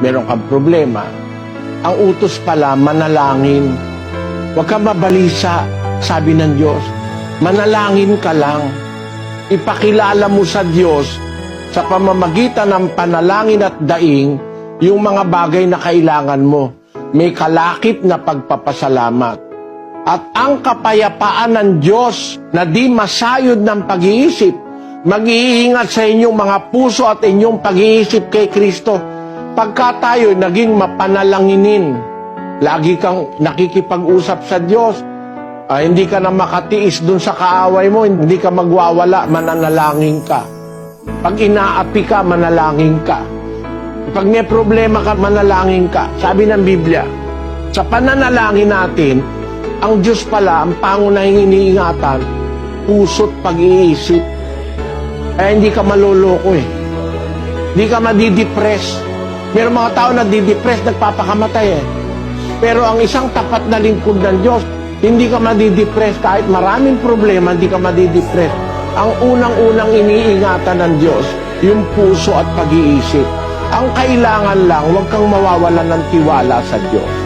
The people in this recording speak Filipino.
meron kang problema, ang utos pala, manalangin. Huwag kang mabalisa, sabi ng Diyos. Manalangin ka lang. Ipakilala mo sa Diyos sa pamamagitan ng panalangin at daing yung mga bagay na kailangan mo. May kalakip na pagpapasalamat. At ang kapayapaan ng Diyos na di masayod ng pag-iisip, mag-iingat sa inyong mga puso at inyong pag-iisip kay Kristo. Pagka tayo naging mapanalanginin, lagi kang nakikipag-usap sa Diyos, ah, hindi ka na makatiis dun sa kaaway mo, hindi ka magwawala, mananalangin ka. Pag inaapi ka, manalangin ka. Pag may problema ka, manalangin ka. Sabi ng Biblia, sa pananalangin natin, ang Diyos pala, ang pangunahing iniingatan, puso't pag-iisip. Eh, hindi ka maloloko eh. Hindi ka madidepress. Meron mga tao na didepress, nagpapakamatay eh. Pero ang isang tapat na lingkod ng Diyos, hindi ka madidepress kahit maraming problema, hindi ka madidepress. Ang unang-unang iniingatan ng Diyos, yung puso at pag-iisip. Ang kailangan lang, huwag kang mawawalan ng tiwala sa Diyos.